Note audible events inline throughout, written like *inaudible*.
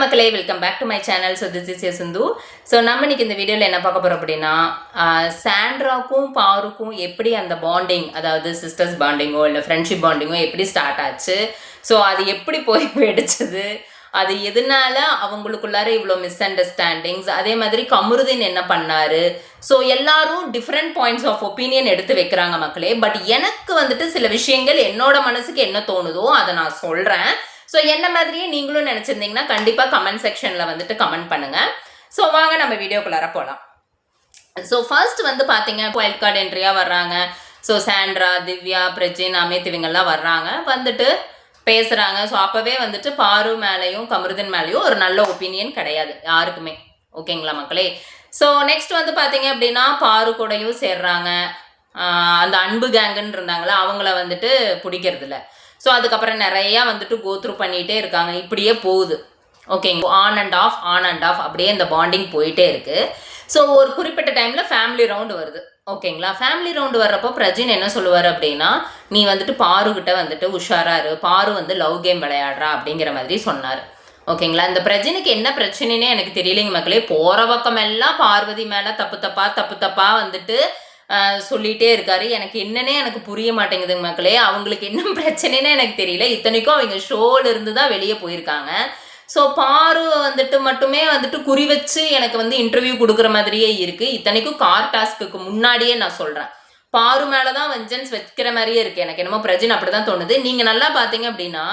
மக்களே welcome back to my channel so this is a Sindhu so நம்ம இன்னைக்கு இந்த வீடியோவில் என்ன பார்க்க போகிறோம் அப்படின்னா சாண்ட்ராக்கும் பாருக்கும் எப்படி அந்த பாண்டிங் அதாவது சிஸ்டர்ஸ் பாண்டிங்கோ இல்லை ஃப்ரெண்ட்ஷிப் பாண்டிங்கோ எப்படி ஸ்டார்ட் ஆச்சு? ஸோ அது எப்படி போய் *laughs* வெடிச்சது? அது எதனால அவங்களுக்குள்ளார இவ்வளோ மிஸ் அண்டர்ஸ்டாண்டிங்ஸ் அதே மாதிரி கமருதீன் என்ன பண்ணாரு? ஸோ எல்லாரும் டிஃப்ரெண்ட் பாயிண்ட்ஸ் ஆஃப் ஒப்பீனியன் எடுத்து வைக்கிறாங்க மக்களே. பட் எனக்கு வந்துட்டு சில விஷயங்கள் என்னோட மனசுக்கு என்ன தோணுதோ அதை நான் சொல்கிறேன் ஸோ என்ன மாதிரியே நீங்களும் நினச்சிருந்தீங்கன்னா கண்டிப்பாக கமெண்ட் செக்ஷனில் வந்துட்டு கமெண்ட் பண்ணுங்கள் ஸோ வாங்க நம்ம வீடியோக்குள்ளார போகலாம் ஸோ ஃபர்ஸ்ட் வந்து பார்த்தீங்க வைல்ட் கார்டு என்ட்ரியாக வர்றாங்க. ஸோ சாண்ட்ரா திவ்யா பிரஜின் அமித் இவங்கெல்லாம் வர்றாங்க. வந்துட்டு பேசுகிறாங்க ஸோ அப்போவே வந்துட்டு பாரு மேலேயும் கமருதன் மேலேயும் ஒரு நல்ல ஒப்பீனியன் கிடையாது யாருக்குமே. ஓகேங்களா மக்களே? ஸோ நெக்ஸ்ட் வந்து பார்த்தீங்க அப்படின்னா பாரு கூடையும் சேர்றாங்க. அந்த அன்பு கேங்குன்னு இருந்தாங்களா அவங்கள வந்துட்டு பிடிக்கிறதில்ல. ஸோ அதுக்கப்புறம் நிறையா வந்துட்டு கோத்ரூ பண்ணிகிட்டே இருக்காங்க. இப்படியே போகுது. ஓகேங்க on and off on and off அப்படியே இந்த பாண்டிங் போயிட்டே இருக்குது ஸோ ஒரு குறிப்பிட்ட டைமில் ஃபேமிலி ரவுண்டு வருது. ஓகேங்களா ஃபேமிலி ரவுண்டு வர்றப்போ பிரஜின் என்ன சொல்லுவார் அப்படின்னா நீ வந்துட்டு பாருக்கிட்ட வந்துட்டு உஷாராக இரு. பாரு வந்து லவ் கேம் விளையாடுறா அப்படிங்கிற மாதிரி சொன்னார். ஓகேங்களா இந்த பிரஜினுக்கு என்ன பிரச்சனைனே எனக்கு தெரியலைங்க மக்களே. போகிற பக்கம் எல்லாம் பார்வதி மேலே தப்பு தப்பா தப்பு தப்பா வந்துட்டு சொல்லிகிட்டே சொல்லிட்டே இருக்காரு. எனக்கு என்னன்னே எனக்கு புரிய மாட்டேங்குதுங்க மக்களே. அவங்களுக்கு என்ன பிரச்சனைன்னு எனக்கு தெரியல. இத்தனைக்கும் அவங்க ஷோலிருந்து தான் வெளியே போயிருக்காங்க. ஸோ பாரு வந்துட்டு மட்டுமே வந்துட்டு குறி வச்சு எனக்கு வந்து இன்டர்வியூ கொடுக்குற மாதிரியே இருக்குது இத்தனைக்கும் கார் டாஸ்க்கு முன்னாடியே நான் சொல்கிறேன் பாரு மேலே தான் வெஞ்சன்ஸ் வைக்கிற மாதிரியே இருக்குது எனக்கு என்னமோ பிரஜின் அப்படிதான் தோணுது. நீங்கள் நல்லா பார்த்தீங்க அப்படின்னா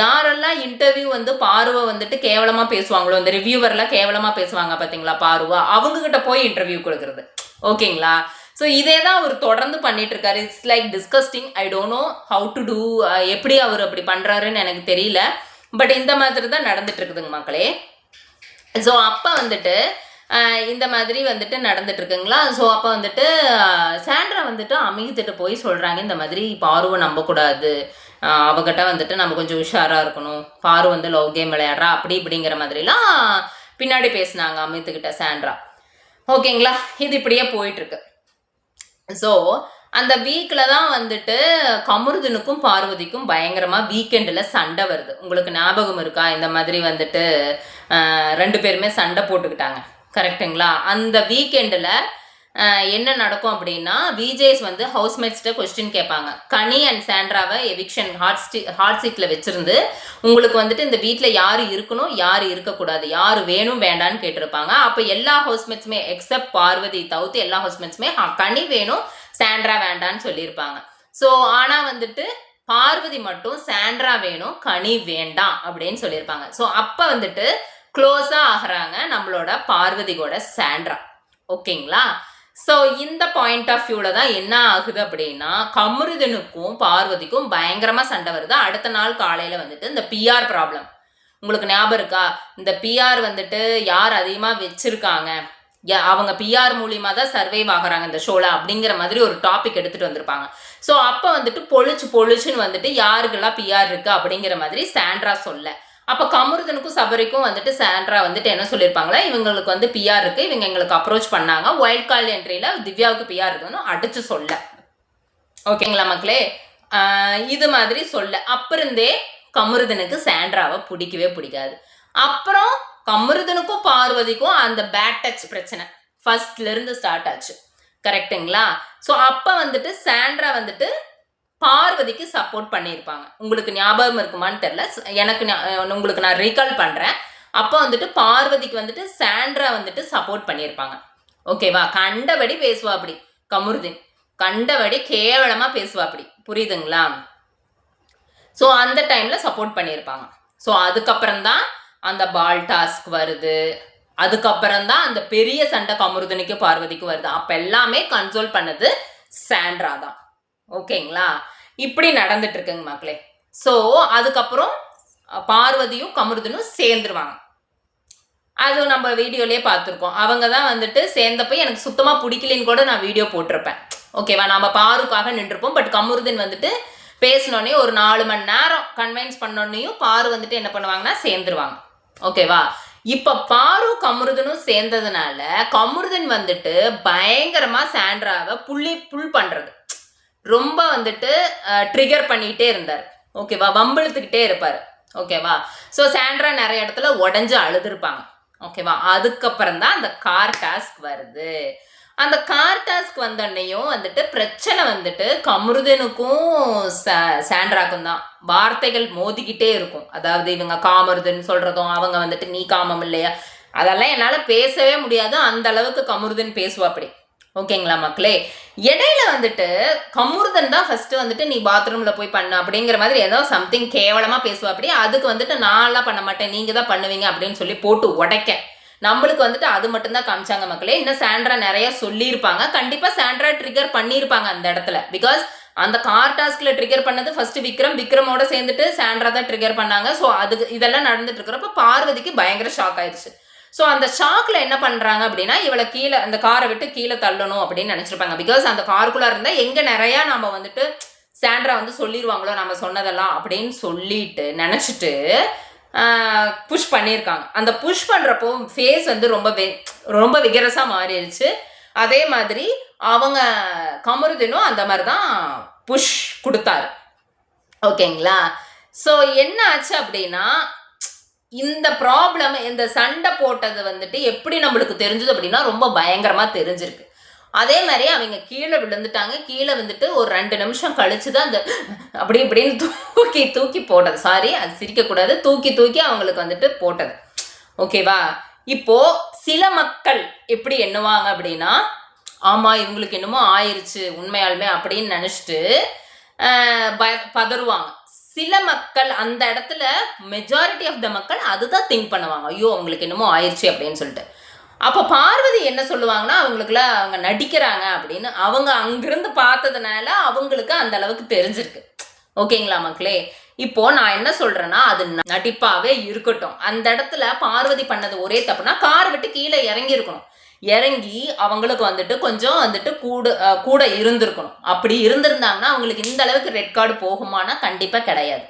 யாரெல்லாம் இன்டர்வியூ வந்து பாருவை வந்துட்டு கேவலமாக பேசுவாங்களோ இந்த ரிவ்யூவர்லாம் கேவலமாக பேசுவாங்க பார்த்தீங்களா பாருவா? அவங்கக்கிட்ட போய் இன்டர்வியூ கொடுக்குறது. ஓகேங்களா? ஸோ இதே தான் அவர் தொடர்ந்து பண்ணிட்டு இருக்காரு it's like disgusting I don't know how to do எப்படி அவர் அப்படி பண்ணுறாருன்னு எனக்கு தெரியல. பட் இந்த மாதிரி தான் நடந்துட்டு இருக்குதுங்க மக்களே. ஸோ அப்போ வந்துட்டு இந்த மாதிரி வந்துட்டு நடந்துட்டு இருக்குங்களா ஸோ அப்போ வந்துட்டு சாண்ட்ரா வந்துட்டு அமிகிட்ட போய் சொல்கிறாங்க இந்த மாதிரி பார்வை நம்பக்கூடாது. அவகிட்ட வந்துட்டு நம்ம கொஞ்சம் உஷாராக இருக்கணும். பாரு வந்து லவ் கேம் விளையாடுறா அப்படி இப்படிங்கிற மாதிரிலாம் பின்னாடி பேசுனாங்க அமித்துக்கிட்ட சாண்ட்ரா. ஓகேங்களா இது இப்படியே போயிட்டுருக்கு. ஸோ அந்த வீக்கில் தான் வந்துட்டு கமருதனுக்கும் பார்வதிக்கும் பயங்கரமாக வீக்கெண்டில் சண்டை வருது. உங்களுக்கு ஞாபகம் இருக்கா? இந்த மாதிரி வந்துட்டு ரெண்டு பேருமே சண்டை போட்டுக்கிட்டாங்க. கரெக்ட்டுங்களா அந்த வீக்கெண்டில் என்ன நடக்கும் அப்படின்னா விஜேஸ் வந்து ஹவுஸ்மேட்ஸ்கிட்ட கொஸ்டின் கேட்பாங்க. கனி அண்ட் சாண்ட்ராவை எவிக்ஷன் ஹார்ட் ஸ்டி ஹாட் சீட்டில் வச்சுருந்து உங்களுக்கு வந்துட்டு இந்த வீட்டில் யார் இருக்கணும் யார் இருக்கக்கூடாது யார் வேணும் வேண்டான்னு கேட்டிருப்பாங்க. அப்போ எல்லா ஹவுஸ்மேட்ஸுமே எக்ஸப்ட் பார்வதி தவிர்த்து எல்லா ஹவுஸ்மேட்ஸுமே கனி வேணும் சாண்ட்ரா வேண்டான்னு சொல்லியிருப்பாங்க. ஸோ ஆனால் வந்துட்டு பார்வதி மட்டும் சாண்ட்ரா வேணும் கனி வேண்டாம் அப்படின்னு சொல்லியிருப்பாங்க. ஸோ அப்போ வந்துட்டு க்ளோஸாக ஆகிறாங்க நம்மளோட பார்வதி கூட சாண்ட்ரா. ஓகேங்களா? ஸோ இந்த பாயிண்ட் ஆஃப் வியூவில் தான் என்ன ஆகுது அப்படின்னா கமருதனுக்கும் பார்வதிக்கும் பயங்கரமாக சண்டை வருது. அடுத்த நாள் காலையில் வந்துட்டு இந்த பிஆர் ப்ராப்ளம் உங்களுக்கு ஞாபகம் இருக்கா? இந்த பிஆர் வந்துட்டு யார் அதிகமாக வச்சுருக்காங்க? யா- அவங்க பிஆர் மூலியமாக தான் சர்வைவ் ஆகுறாங்க இந்த ஷோவில் அப்படிங்கிற மாதிரி ஒரு டாபிக் எடுத்துகிட்டு வந்திருப்பாங்க. ஸோ அப்போ வந்துட்டு பொழிச்சு பொழிச்சுன்னு வந்துட்டு யாருக்கெல்லாம் பிஆர் இருக்கு அப்படிங்கிற மாதிரி சாண்ட்ரா சொல்ல. அப்போ கமருதனுக்கும் சபரிக்கும் வந்துட்டு சாண்ட்ரா வந்துட்டு என்ன சொல்லியிருப்பாங்களா இவங்களுக்கு வந்து பிஆர் இருக்கு. இவங்க எங்களுக்கு அப்ரோச் பண்ணாங்க. ஒயில்ட் கால் என்ட்ரியில் திவ்யாவுக்கு பிஆர் இருக்குன்னு அடிச்சு சொல்ல. ஓகேங்களா மக்களே? இது மாதிரி சொல்ல. அப்பிருந்தே கமருதனுக்கு சாண்ட்ராவை பிடிக்கவே பிடிக்காது. அப்புறம் கமருதனுக்கும் பார்வதிக்கும் அந்த பேட் டச் பிரச்சனை. ஃபர்ஸ்ட்லேருந்து ஸ்டார்ட் ஆச்சு. கரெக்ட்டுங்களா ஸோ அப்போ வந்துட்டு சாண்ட்ரா வந்துட்டு பார்வதிக்கு சப்போர்ட் பண்ணியிருப்பாங்க. உங்களுக்கு ஞாபகம் இருக்குமான்னு தெரில எனக்கு உங்களுக்கு நான் ரீகால் பண்ணுறேன் அப்போ வந்துட்டு பார்வதிக்கு வந்துட்டு சாண்ட்ரா வந்துட்டு சப்போர்ட் பண்ணியிருப்பாங்க. ஓகேவா கண்டபடி பேசுவா அப்படி கமுருதீன் கண்டபடி கேவலமாக பேசுவா அப்படி. புரியுதுங்களா? ஸோ அந்த டைமில் சப்போர்ட் பண்ணியிருப்பாங்க. ஸோ அதுக்கப்புறம் தான் அந்த பால் டாஸ்க் வருது. அதுக்கப்புறம் தான் அந்த பெரிய சண்டை கமருதனுக்கு பார்வதிக்கு வருது. அப்போ எல்லாமே கன்சோல் பண்ணது சாண்ட்ரா தான். ஓகேங்களா? இப்படி நடந்துட்டு இருக்குங்க மக்களே. ஸோ அதுக்கப்புறம் பார்வதியும் கமருதனும் சேர்ந்துருவாங்க. அது நம்ம வீடியோலேயே பார்த்துருக்கோம். அவங்க தான் வந்துட்டு சேர்ந்தப்ப எனக்கு சுத்தமாக பிடிக்கலன்னு கூட நான் வீடியோ போட்டிருப்பேன். ஓகேவா? நம்ம பாருக்காக நின்றுருப்போம். பட் கமருதன் வந்துட்டு பேசினோடனே ஒரு நாலு மணி நேரம் கன்வின்ஸ் பண்ணோடனையும் பாரு வந்துட்டு என்ன பண்ணுவாங்கன்னா சேர்ந்துருவாங்க. ஓகேவா? இப்போ பாரு கமருதனும் சேர்ந்ததுனால கமருதன் வந்துட்டு பயங்கரமாக சாண்ட்ராவை புள்ளி புல் பண்ணுறது ரொம்ப வந்துட்டு ட்ரிகர் பண்ணிகிட்டே இருந்தார். ஓகேவா வம்பிழுத்துக்கிட்டே இருப்பார். ஓகேவா ஸோ சாண்ட்ரா நிறைய இடத்துல உடஞ்சு அழுதுருப்பாங்க. ஓகேவா அதுக்கப்புறம் தான் அந்த கார் டாஸ்க் வருது. அந்த கார் டாஸ்க் வந்தோடனையும் வந்துட்டு பிரச்சனை வந்துட்டு கமருதனுக்கும் சாண்ட்ராக்கும் தான். வார்த்தைகள் மோதிக்கிட்டே இருக்கும். அதாவது இவங்க காமருதன் சொல்கிறதும் அவங்க வந்துட்டு நீ காமம் இல்லையா? அதெல்லாம் என்னால் பேசவே முடியாது. அந்த அளவுக்கு கமருதன் பேசுவா அப்படி ஓகேங்களா மக்களே? இடையில வந்துட்டு கமுர்தன் தான் ஃபர்ஸ்ட் வந்துட்டு நீ பாத்ரூம்ல போய் பண்ண அப்படிங்கிற மாதிரி ஏதோ சம்திங் கேவலமா பேசுவா அப்படி அதுக்கு வந்துட்டு நான்லாம் பண்ண மாட்டேன் நீங்க தான் பண்ணுவீங்க அப்படின்னு சொல்லி போட்டு உடைக்க. நம்மளுக்கு வந்துட்டு அது மட்டும்தான் காமிச்சாங்க மக்களே. இன்னும் சாண்ட்ரா நிறைய சொல்லியிருப்பாங்க. கண்டிப்பா சாண்ட்ரா ட்ரிகர் பண்ணியிருப்பாங்க அந்த இடத்துல. பிகாஸ் அந்த கார் டாஸ்க்ல ட்ரிகர் பண்ணது ஃபர்ஸ்ட் விக்ரம். விக்ரமோட சேர்ந்துட்டு சாண்ட்ரா தான் ட்ரிகர் பண்ணாங்க. ஸோ அதுக்கு இதெல்லாம் நடந்துட்டு இருக்கிறப்ப பார்வதிக்கு பயங்கர ஷாக் ஆயிடுச்சு. ஸோ அந்த ஷாக்கில் என்ன பண்ணுறாங்க அப்படின்னா இவளை கீழே அந்த காரை விட்டு கீழே தள்ளணும் அப்படின்னு நினச்சிருப்பாங்க. பிகாஸ் அந்த காருக்குள்ளே இருந்தால் எங்கே நிறையா நம்ம வந்துட்டு சாண்ட்ரா வந்து சொல்லிடுவாங்களோ நம்ம சொன்னதெல்லாம் அப்படின்னு சொல்லிட்டு நினச்சிட்டு புஷ் பண்ணியிருக்காங்க. அந்த புஷ் பண்ணுறப்போ ஃபேஸ் வந்து ரொம்ப ரொம்ப விகரஸாக மாறிடுச்சு. அதே மாதிரி அவங்க கமருதினும் அந்த மாதிரி தான் புஷ் கொடுத்தாரு ஓகேங்களா ஸோ என்ன ஆச்சு அப்படின்னா இந்த ப்ராப்ளம் இந்த சண்டை போட்டது வந்துட்டு எப்படி நம்மளுக்கு தெரிஞ்சது அப்படின்னா ரொம்ப பயங்கரமா தெரிஞ்சிருக்கு. அதே மாதிரி அவங்க கீழே விழுந்துட்டாங்க. கீழே வந்துட்டு ஒரு ரெண்டு நிமிஷம் கழிச்சு தான் அந்த அப்படி இப்படின்னு தூக்கி தூக்கி போட்டது. சாரி அது சிரிக்கக்கூடாது தூக்கி தூக்கி அவங்களுக்கு வந்துட்டு போட்டது. ஓகேவா இப்போ சில மக்கள் எப்படி எண்ணுவாங்க அப்படின்னா ஆமா இவங்களுக்கு என்னமோ ஆயிடுச்சு உண்மையாலுமே அப்படின்னு நினச்சிட்டு பய பதறுவாங்க. சில மக்கள் அந்த இடத்துல மெஜாரிட்டி ஆஃப் த மக்கள் அதுதான் திங்க் பண்ணுவாங்க. ஐயோ அவங்களுக்கு என்னமோ ஆயிடுச்சு அப்படின்னு சொல்லிட்டு. அப்போ பார்வதி என்ன சொல்லுவாங்கன்னா அவங்களுக்குள்ள அவங்க நடிக்கிறாங்க அப்படின்னு அவங்க அங்கிருந்து பார்த்ததுனால அவங்களுக்கு அந்த அளவுக்கு தெரிஞ்சிருக்கு. ஓகேங்களா மக்களே? இப்போ நான் என்ன சொல்றேன்னா அது நடிப்பாவே இருக்கட்டும். அந்த இடத்துல பார்வதி பண்ணது ஒரே தப்புனா கார் விட்டு கீழே இறங்கி இருக்கணும் இறங்கி அவங்களுக்கு வந்துட்டு கொஞ்சம் வந்துட்டு கூட கூட இருந்திருக்கணும். அப்படி இருந்திருந்தாங்கன்னா அவங்களுக்கு இந்த அளவுக்கு ரெட் கார்டு போகுமானா கண்டிப்பாக கிடையாது.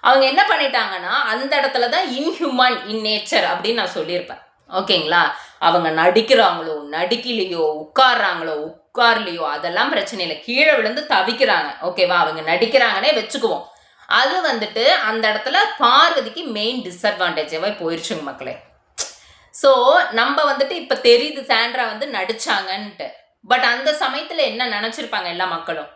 அவங்க என்ன பண்ணிட்டாங்கன்னா அந்த இடத்துல தான் இன்ஹியூமன் இன் நேச்சர் அப்படின்னு நான் சொல்லியிருப்பேன். ஓகேங்களா? அவங்க நடிக்கிறாங்களோ நடிக்கலையோ உட்கார்றாங்களோ உட்கார்லையோ அதெல்லாம் பிரச்சனை இல்லை கீழே விழுந்து தவிக்கிறாங்க. ஓகேவா? அவங்க நடிக்கிறாங்கன்னே வச்சுக்குவோம். அது வந்துட்டு அந்த இடத்துல பார்வதிக்கு மெயின் டிஸ்அட்வான்டேஜாகவே போயிருச்சுங்க மக்களே. ஸோ நம்ம வந்துட்டு இப்போ தெரியுது சாண்ட்ரா வந்து நடிச்சாங்கன்ட்டு. பட் அந்த சமயத்தில் என்ன நினச்சிருப்பாங்க எல்லா மக்களும்?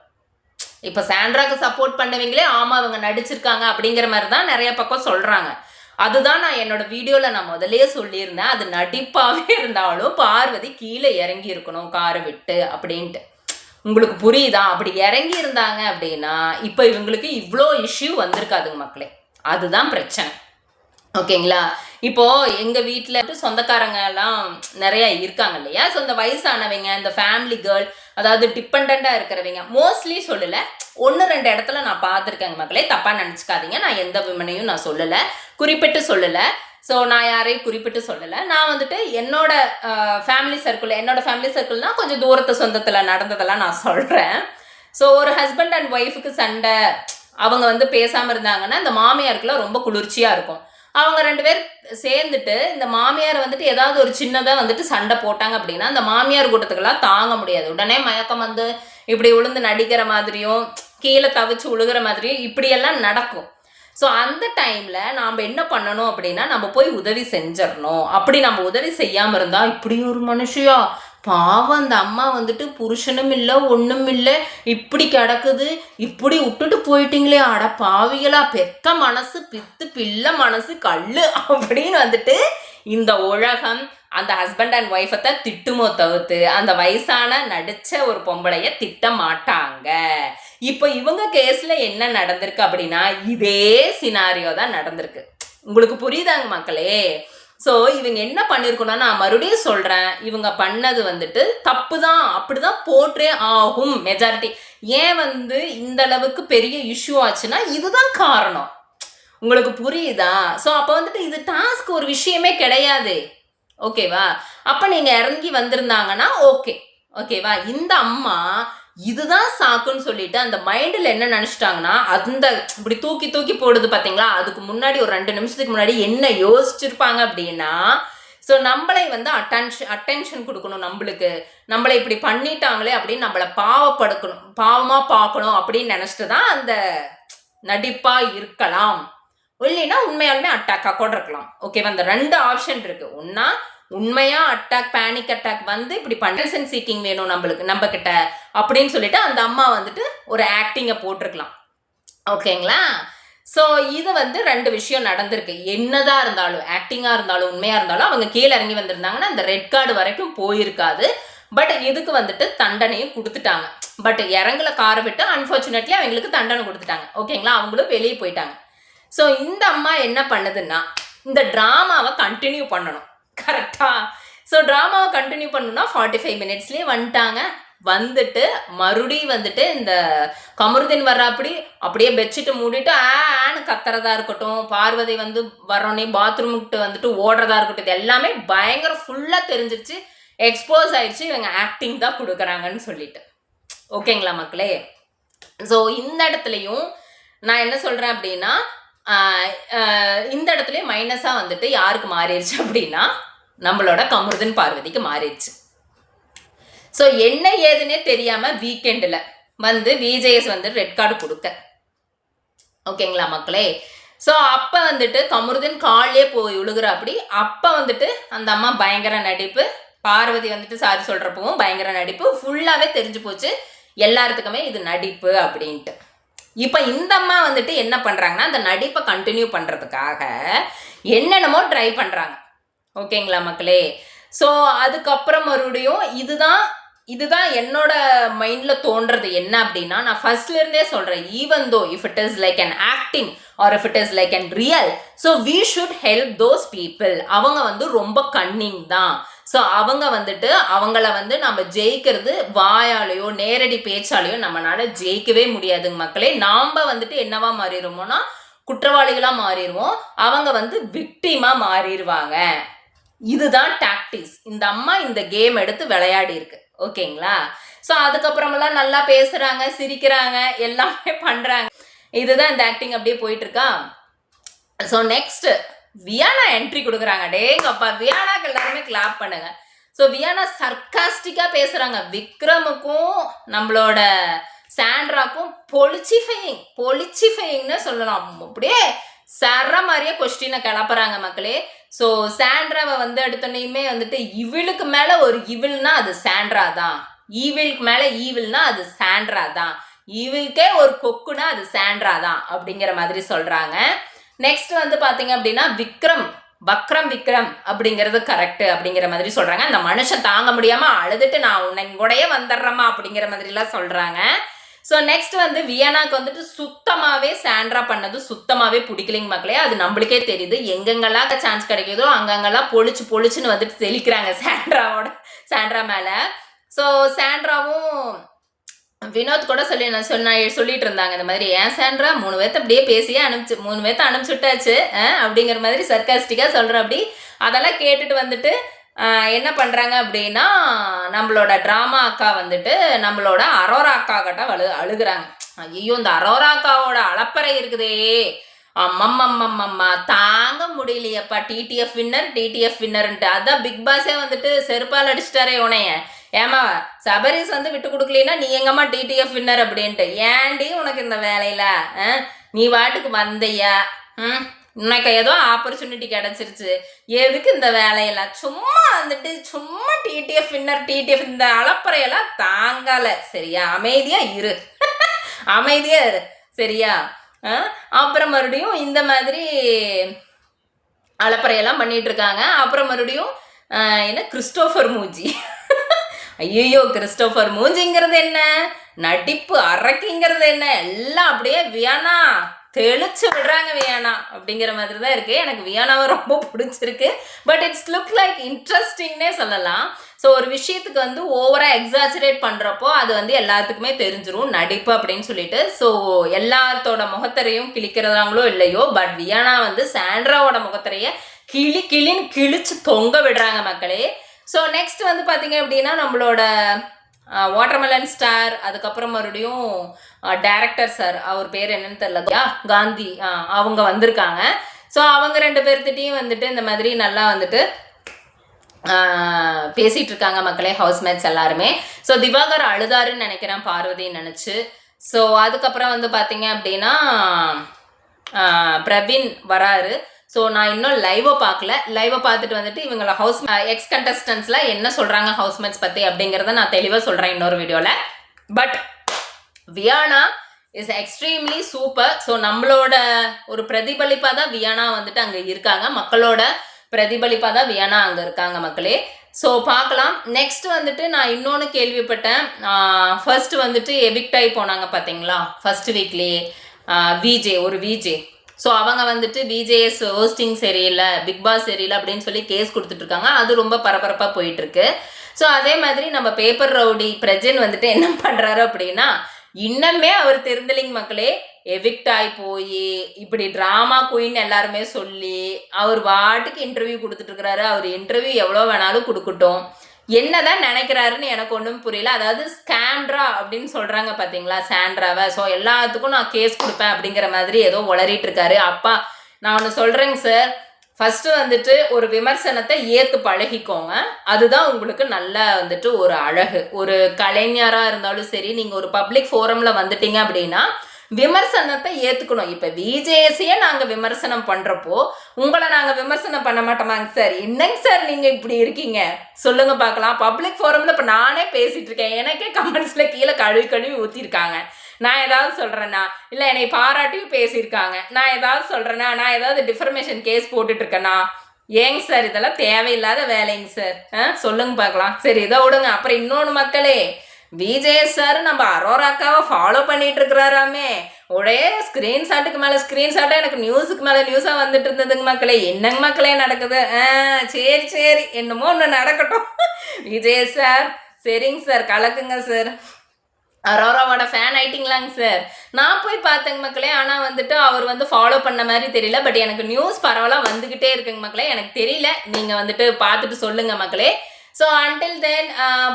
இப்போ சாண்ட்ராக்கு சப்போர்ட் பண்ணவங்களே ஆமாம் அவங்க நடிச்சிருக்காங்க அப்படிங்கிற மாதிரி தான் நிறைய பக்கம் சொல்கிறாங்க அதுதான் நான் என்னோட வீடியோவில் நான் முதலே சொல்லியிருந்தேன். அது நடிப்பாகவே *laughs* இருந்தாலும் பார்வதி கீழே இறங்கி இருக்கணும் காரை விட்டு அப்படின்ட்டு. உங்களுக்கு புரியுதா? அப்படி இறங்கி இருந்தாங்க அப்படின்னா இப்போ இவங்களுக்கு இவ்வளோ இஷ்யூ வந்திருக்காதுங்க மக்களே. அதுதான் பிரச்சனை. ஓகேங்களா? இப்போ எங்க வீட்டில் சொந்தக்காரங்க எல்லாம் நிறைய இருக்காங்க இல்லையா? ஸோ இந்த வயசானவங்க இந்த ஃபேமிலி கேர்ள் அதாவது டிபெண்டா இருக்கிறவங்க மோஸ்ட்லி சொல்லல. ஒன்று ரெண்டு இடத்துல நான் பார்த்துருக்கேங்க மக்களே. தப்பா நினச்சிக்காதீங்க. நான் எந்த விமனையும் நான் சொல்லலை. குறிப்பிட்டு சொல்லலை. ஸோ நான் யாரையும் குறிப்பிட்டு சொல்லலை. நான் வந்துட்டு என்னோட ஃபேமிலி சர்க்கிள் என்னோட ஃபேமிலி சர்க்கிள்னா கொஞ்சம் தூரத்து சொந்தத்தில் நடந்ததெல்லாம் நான் சொல்கிறேன் ஸோ ஒரு ஹஸ்பண்ட் அண்ட் ஒய்ஃபுக்கு சண்டை அவங்க வந்து பேசாமல் இருந்தாங்கன்னா இந்த மாமியாருக்குலாம் ரொம்ப குளிர்ச்சியாக இருக்கும். அவங்க ரெண்டு பேர் சேர்ந்துட்டு இந்த மாமியார் வந்துட்டு ஏதாவது ஒரு சின்னதாக வந்துட்டு சண்டை போட்டாங்க அப்படின்னா அந்த மாமியார் கூட்டத்துக்கெல்லாம் தாங்க முடியாது. உடனே மயக்கம் வந்து இப்படி விழுந்து நடிக்கிற மாதிரியும் கீழே தவிச்சு உழுகிற மாதிரியும் இப்படியெல்லாம் நடக்கும். ஸோ அந்த டைமில் நாம் என்ன பண்ணணும் அப்படின்னா நம்ம போய் உதவி செஞ்சிடணும். அப்படி நம்ம உதவி செய்யாமல் இருந்தால் இப்படி ஒரு மனுஷியா? பாவம் அந்த அம்மா வந்துட்டு புருஷனும் இல்லை ஒன்றும் இல்லை. இப்படி கிடக்குது. இப்படி விட்டுட்டு போயிட்டீங்களே. அட பாவிகளா பெத்த மனசு பித்து பிள்ளை மனசு கல்லு அப்படின்னு வந்துட்டு இந்த உலகம் அந்த ஹஸ்பண்ட் அண்ட் ஒய்ஃபை தான் திட்டுமோ தவிர்த்து அந்த வயசான நடித்த ஒரு பொம்பளைய திட்ட மாட்டாங்க. இப்போ இவங்க கேஸில் என்ன நடந்திருக்கு அப்படின்னா இதே சினாரியோ தான் நடந்திருக்கு. உங்களுக்கு புரியுதாங்க மக்களே? ஸோ இவங்க என்ன பண்ணியிருக்கணும்னா நான் மறுபடியும் சொல்கிறேன் இவங்க பண்ணது வந்துட்டு தப்பு தான் அப்படி தான் போற்றே ஆகும் மெஜாரிட்டி ஏன் வந்து இந்த அளவுக்கு பெரிய இஷ்யூ ஆச்சுன்னா இதுதான் காரணம். உங்களுக்கு புரியுதா? ஸோ அப்போ வந்துட்டு இது டாஸ்க் ஒரு விஷயமே கிடையாது. ஓகேவா அப்போ நீங்கள் இறங்கி வந்திருந்தாங்கன்னா ஓகே ஓகேவா இந்த அம்மா இதுதான் சாக்குன்னு சொல்லிட்டு அந்த மைண்டில் என்ன நினச்சிட்டாங்கன்னா அந்த இப்படி தூக்கி தூக்கி போடுது பார்த்தீங்களா அதுக்கு முன்னாடி ஒரு ரெண்டு நிமிஷத்துக்கு முன்னாடி என்ன யோசிச்சிருப்பாங்க அப்படின்னா ஸோ நம்மளை வந்து அட்டென்ஷன் அட்டென்ஷன் கொடுக்கணும் நம்மளுக்கு. நம்மளை இப்படி பண்ணிட்டாங்களே அப்படின்னு நம்மளை பாவப்படுக்கணும் பாவமாக பார்க்கணும் அப்படின்னு நினச்சிட்டு தான் அந்த நடிப்பாக இருக்கலாம். இல்லைன்னா உண்மையாலுமே அட்டாக்காக கூட இருக்கலாம். ஓகேவா அந்த ரெண்டு ஆப்ஷன் இருக்குது ஒன்னா உண்மையா அட்டாக் பேனிக் அட்டாக் வந்து இப்படி பண்டன்சன் சீக்கிங் வேணும் நம்மளுக்கு நம்ம கிட்ட அப்படின்னு சொல்லிட்டு அந்த அம்மா வந்துட்டு ஒரு ஆக்டிங்கை போட்டிருக்கலாம். ஓகேங்களா ஸோ இது வந்து ரெண்டு விஷயம் நடந்திருக்கு. என்னதான் இருந்தாலும் ஆக்டிங்காக இருந்தாலும் உண்மையாக இருந்தாலும் அவங்க கீழே இறங்கி வந்திருந்தாங்கன்னா அந்த ரெட் கார்டு வரைக்கும் போயிருக்காது. பட் இதுக்கு வந்துட்டு தண்டனையும் கொடுத்துட்டாங்க. பட் இறங்கல காரை விட்டு அன்ஃபார்ச்சுனேட்லி அவங்களுக்கு தண்டனை கொடுத்துட்டாங்க. ஓகேங்களா அவங்களும் வெளியே போயிட்டாங்க. ஸோ இந்த அம்மா என்ன பண்ணுதுன்னா இந்த ட்ராமாவை கண்டினியூ பண்ணணும். கரெக்டா. ஸோ ட்ராமாவை கண்டினியூ பண்ணணும்னா ஃபார்ட்டி ஃபைவ் மினிட்ஸ்லேயே வந்துட்டாங்க. வந்துட்டு மறுபடியும் வந்துட்டு இந்த கமருதீன் வர்றாப்படி அப்படியே பெட்ஷீட்டு மூடிட்டு ஆ ஆன்னு கத்துறதா இருக்கட்டும். பார்வதி வந்து வர்றோன்னே பாத்ரூம்கிட்ட வந்துட்டு ஓடுறதா இருக்கட்டும். இது எல்லாமே பயங்கர ஃபுல்லாக தெரிஞ்சிருச்சு. எக்ஸ்போஸ் ஆயிடுச்சு இவங்க ஆக்டிங் தான் கொடுக்குறாங்கன்னு சொல்லிட்டு. ஓகேங்களா மக்களே? ஸோ இந்த இடத்துலையும் நான் என்ன சொல்கிறேன் அப்படின்னா இந்த இடத்துலையும் மைனஸாக வந்துட்டு யாருக்கு மாறிடுச்சு அப்படின்னா நம்மளோட கமருதன் பார்வதிக்கு மாறிடுச்சு. ஸோ என்ன ஏதுன்னே தெரியாமல் வீக்கெண்டில் வந்து விஜேஎஸ் வந்து ரெட் கார்டு கொடுக்க. ஓகேங்களா மக்களே? ஸோ அப்போ வந்துட்டு கமருதன் காலிலே போய் விழுகிற அப்படி அப்போ வந்துட்டு அந்த அம்மா பயங்கர நடிப்பு. பார்வதி வந்துட்டு சாரி சொல்கிறப்பவும் பயங்கர நடிப்பு. ஃபுல்லாகவே தெரிஞ்சு போச்சு. எல்லாத்துக்குமே இது நடிப்பு அப்படின்ட்டு. இப்போ இந்த அம்மா வந்துட்டு என்ன பண்ணுறாங்கன்னா அந்த நடிப்பை கண்டினியூ பண்ணுறதுக்காக என்னென்னமோ ட்ரை பண்ணுறாங்க ஓகேங்களா மக்களே? ஸோ அதுக்கப்புறம் மறுபடியும் இதுதான் இதுதான் என்னோட மைண்டில் தோன்றது என்ன அப்படின்னா நான் ஃபர்ஸ்ட்லேருந்தே சொல்கிறேன் even though if it is like an acting or if it is like an real so we should help those people அவங்க வந்து ரொம்ப கன்னிங் தான். ஸோ அவங்க வந்துட்டு அவங்கள வந்து நம்ம ஜெயிக்கிறது வாயாலேயோ நேரடி பேச்சாலேயோ நம்மளால ஜெயிக்கவே முடியாதுங்க மக்களே. நாம் வந்துட்டு என்னவா மாறிடுவோம்னா குற்றவாளிகளாக மாறிடுவோம். அவங்க வந்து விக்டிமாக மாறிடுவாங்க. இதுதான் டாக்டிஸ் இந்த அம்மா இந்த கேம் எடுத்து விளையாடி இருக்கு. ஓகேங்களா ஸோ அதுக்கப்புறமெல்லாம் நல்லா பேசுறாங்க சிரிக்கிறாங்க எல்லாமே பண்றாங்க. இதுதான் இந்த ஆக்டிங் அப்படியே போயிட்டு இருக்கா ஸோ நெக்ஸ்ட் வியானா என்ட்ரி கொடுக்குறாங்க டேங்கப்பா வியானாக்கு எல்லாருமே கிளாப் பண்ணுங்க. ஸோ வியானா சர்க்காஸ்டிக்கா பேசுறாங்க. விக்ரமுக்கும் நம்மளோட சாண்ட்ராக்கும் பொலிச்சிஃபையிங் பொலிச்சிஃபையிங்னு சொல்லலாம். அப்படியே சர மாதிரியே கொஸ்டினை கிளப்புறாங்க மக்களே. ஸோ சாண்ட்ராவை வந்து எடுத்தோன்னையுமே வந்துட்டு இவிளுக்கு மேலே ஒரு இவில்னா அது சாண்ட்ரா தான் ஈவிலுக்கு மேலே ஈவில்னா அது சாண்ட்ரா தான் ஈவிலுக்கே ஒரு கொக்குனா அது சாண்ட்ரா தான் அப்படிங்கிற மாதிரி சொல்கிறாங்க நெக்ஸ்ட் வந்து பார்த்தீங்க அப்படின்னா விக்ரம் வக்ரம் விக்ரம் அப்படிங்கிறது கரெக்ட் அப்படிங்கிற மாதிரி சொல்கிறாங்க அந்த மனுஷன் தாங்க முடியாமல் அழுதுட்டு நான் உன்னை கூடயே வந்துடுறேம்மா அப்படிங்கிற மாதிரிலாம் சொல்கிறாங்க ஸோ நெக்ஸ்ட் வந்து வியனாக்கு வந்துட்டு சுத்தமாகவே சாண்ட்ரா பண்ணது சுத்தமாகவே பிடிக்கலைங்க மக்களே. அது நம்மளுக்கே தெரியுது. எங்கெங்கெல்லாம் சான்ஸ் கிடைக்குதோ அங்கங்கெல்லாம் பொழிச்சு பொழிச்சுன்னு வந்துட்டு தெளிக்கிறாங்க சாண்ட்ராவோட சாண்ட்ரா மேலே. ஸோ சாண்ட்ராவும் வினோத் கூட சொல்லி நான் சொன்ன சொல்லிட்டு இருந்தாங்க இந்த மாதிரி ஏன் சாண்ட்ரா மூணு பேர்த்த அப்படியே பேசியே அனுப்பிச்சு மூணு பேர்த்த அனுப்பிச்சுட்டாச்சு அப்படிங்கிற மாதிரி சர்க்காஸ்டிக்காக சொல்கிற அப்படி அதெல்லாம் கேட்டுட்டு வந்துட்டு என்ன பண்ணுறாங்க அப்படின்னா நம்மளோட ட்ராமா அக்கா வந்துட்டு நம்மளோட அரோரா அக்கா கிட்ட அழு அழுகுறாங்க. ஐயோ இந்த அரோரா அக்காவோட அளப்பறை இருக்குதே. அம்மம்மம்மம்மம்மா தாங்க முடியலையப்பா. டிடிஎஃப் வின்னர் டிடிஎஃப் வின்னர்ன்ட்டு அதான் பிக் பாஸே வந்துட்டு செருப்பால் அடிச்சிட்டாரே உனைய ஏமா சபரிஸ் வந்து விட்டு கொடுக்கலனா நீ எங்கம்மா டிடிஎஃப் வின்னர் அப்படின்ட்டு. ஏன்டி உனக்கு இந்த வேலையில? ஆ? நீ வாட்டுக்கு வந்தையா? ம்? உனக்கு ஏதோ ஆப்பர்ச்சுனிட்டி கிடைச்சிருச்சு. எதுக்கு இந்த வேலையெல்லாம்? சும்மா வந்துட்டு சும்மா டிடிஎஃப் இன்னர் டிடிஎஃப் இந்த அளப்பறையெல்லாம் தாங்கலை. சரியா? அமைதியா இரு. *laughs* அமைதியா இரு. சரியா? ஆ? அப்புறம் மறுபடியும் இந்த மாதிரி அலப்பறையெல்லாம் பண்ணிட்டு இருக்காங்க அப்புறம் மறுபடியும் என்ன? கிறிஸ்டோஃபர் மூஞ்சி. *laughs* ஐயோ கிறிஸ்டோஃபர் மூஞ்சிங்கிறது என்ன? நடிப்பு அரக்கிங்கிறது என்ன? எல்லாம் அப்படியே வியானா தெளிச்சு விடுறாங்க வியானா அப்படிங்கிற மாதிரி தான் இருக்கு. எனக்கு வியானாவை ரொம்ப பிடிச்சிருக்கு. பட் இட்ஸ் லுக் லைக் இன்ட்ரெஸ்டிங்னே சொல்லலாம். ஸோ ஒரு விஷயத்துக்கு வந்து ஓவராக எக்ஸாஜரேட் பண்ணுறப்போ அது வந்து எல்லாத்துக்குமே தெரிஞ்சிரும். நடிப்பு அப்படின்னு சொல்லிட்டு. ஸோ எல்லாத்தோட முகத்தரையும் கிழிக்கிறதாங்களோ இல்லையோ பட் வியானா வந்து சாண்ட்ராவோட முகத்தரைய கிளி கிளின்னு கிழிச்சு தொங்க விடுறாங்க மக்களே. ஸோ நெக்ஸ்ட் வந்து பார்த்தீங்க அப்படின்னா நம்மளோட வாட்டர்மெலன் ஸ்டார் அதுக்கப்புறம் மறுபடியும் டேரக்டர் சார் அவர் பேர் என்னன்னு தெரியல. காந்தி அவங்க வந்திருக்காங்க. ஸோ அவங்க ரெண்டு பேர்த்திட்டையும் வந்துட்டு இந்த மாதிரி நல்லா வந்துட்டு பேசிகிட்டு இருக்காங்க மக்களே ஹவுஸ்மேட்ஸ் எல்லாருமே. ஸோ திவாகர் அழுதாருன்னு நினைக்கிறேன் பார்வதின்னு நினச்சி. ஸோ அதுக்கப்புறம் வந்து பார்த்தீங்க அப்படின்னா பிரவீன் வராரு. ஸோ நான் இன்னும் லைவை பார்க்கல. லைவை பார்த்துட்டு வந்துட்டு இவங்கள ஹவுஸ் எக்ஸ் கண்டஸ்டன்ஸில் என்ன சொல்கிறாங்க ஹவுஸ்மேட்ஸ் பற்றி அப்படிங்கிறத நான் தெளிவாக சொல்கிறேன் இன்னொரு வீடியோவில் but Viana is extremely super so நம்மளோட ஒரு பிரதிபலிப்பாக தான் வியானா வந்துட்டு அங்கே இருக்காங்க. மக்களோட பிரதிபலிப்பாக தான் வியானா அங்கே இருக்காங்க மக்களே. ஸோ பார்க்கலாம். நெக்ஸ்ட் வந்துட்டு நான் இன்னொன்று கேள்விப்பட்டேன். ஃபர்ஸ்ட் வந்துட்டு எவிக்ட் ஆகி போனாங்க பார்த்தீங்களா ஃபர்ஸ்ட் வீக்லேயே விஜே ஒரு விஜே ஸோ அவங்க வந்துட்டு விஜேஎஸ் ஹோஸ்டிங் சரியில்லை பிக் பாஸ் சரியில்லை அப்படின்னு சொல்லி கேஸ் கொடுத்துட்ருக்காங்க அது ரொம்ப பரபரப்பாக போயிட்டுருக்கு ஸோ அதே மாதிரி நம்ம பேப்பர் ரவுடி பிரஜன் வந்துட்டு என்ன பண்ணுறாரு அப்படின்னா இன்னமே அவர் தெரிந்தலிங் மக்களே எவிக்ட் ஆகி போய் இப்படி ட்ராமா குயின் எல்லாருமே சொல்லி அவர் வாட்டுக்கு இன்டர்வியூ கொடுத்துட்ருக்கிறாரு அவர் இன்டர்வியூ எவ்வளோ வேணாலும் கொடுக்கட்டும். என்னதான் நினைக்கிறாருன்னு எனக்கு ஒன்றும் புரியல. அதாவது ஸ்கேண்ட்ரா அப்படின்னு சொல்கிறாங்க பார்த்தீங்களா சாண்ட்ராவை ஸோ எல்லாத்துக்கும் நான் கேஸ் கொடுப்பேன் அப்படிங்கிற மாதிரி ஏதோ உளறிட்டு இருக்காரு அப்பா நான் ஒன்று சொல்கிறேங்க சார் ஃபஸ்ட்டு வந்துட்டு ஒரு விமர்சனத்தை ஏற்று பழகிக்கோங்க. அதுதான் உங்களுக்கு நல்ல வந்துட்டு ஒரு அழகு. ஒரு கலைஞராக இருந்தாலும் சரி நீங்கள் ஒரு பப்ளிக் ஃபோரமில் வந்துட்டீங்க அப்படின்னா விமர்சனத்தை ஏற்றுக்கணும் இப்போ விஜேஎஸையே நாங்கள் விமர்சனம் பண்ணுறப்போ உங்களை நாங்கள் விமர்சனம் பண்ண மாட்டோமாங்க சார் என்னங்க சார் நீங்கள் இப்படி இருக்கீங்க? சொல்லுங்கள் பார்க்கலாம். பப்ளிக் ஃபோரமில் இப்போ நானே பேசிகிட்டு இருக்கேன். எனக்கே கமெண்ட்ஸில் கீழே கழுவி கழுவி ஊற்றிருக்காங்க நான் ஏதாவது சொல்கிறேன்னா இல்லை என்னை பாராட்டியும் பேசியிருக்காங்க. நான் ஏதாவது சொல்கிறேன்னா நான் ஏதாவது டிஃபர்மேஷன் கேஸ் போட்டுட்ருக்கேன்னா ஏங்க சார் இதெல்லாம் தேவையில்லாத வேலைங்க சார் ஆ சொல்லுங்க பார்க்கலாம். சரி இதை விடுங்க. அப்புறம் இன்னொன்று மக்களே விஜய் சார் நம்ம அரோராக்காவை ஃபாலோ பண்ணிட்டு இருக்கிறாராமே ஒரே ஸ்க்ரீன்ஷாட்டுக்கு மேலே ஸ்க்ரீன்ஷாட்டாக எனக்கு நியூஸுக்கு மேலே நியூஸாக வந்துட்டு இருந்ததுங்க மக்களே. என்னங்க மக்களே நடக்குது? ஆ சரி சரி. என்னமோ ஒன்று நடக்கட்டும். விஜய் சார் சரிங்க சார் கலக்குங்க சார் அரோராவோட ஃபேன் ஆயிட்டிங்களாங்க சார் நான் போய் பார்த்தேங்க மக்களே ஆனால் வந்துட்டு அவர் வந்து ஃபாலோ பண்ண மாதிரி தெரியல. பட் எனக்கு நியூஸ் பரவலாக வந்துக்கிட்டே இருக்குங்க மக்களே. எனக்கு தெரியல. நீங்கள் வந்துட்டு பார்த்துட்டு சொல்லுங்கள் மக்களே. ஸோ அன்டில் தென்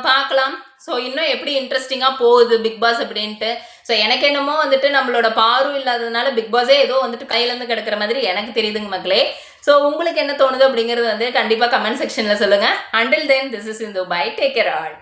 பார்க்கலாம். ஸோ இன்னும் எப்படி இன்ட்ரெஸ்டிங்காக போகுது பிக் பாஸ் அப்படின்ட்டு. ஸோ எனக்கு என்னமோ வந்துட்டு நம்மளோட பார்வை இல்லாததுனால பிக் பாஸே ஏதோ வந்துட்டு கையிலேருந்து கிடக்கிற மாதிரி எனக்கு தெரியுதுங்க மக்களே. ஸோ உங்களுக்கு என்ன தோணுது அப்படிங்கிறது வந்து கண்டிப்பாக கமெண்ட் செக்ஷனில் சொல்லுங்கள் until then this is in bye take care all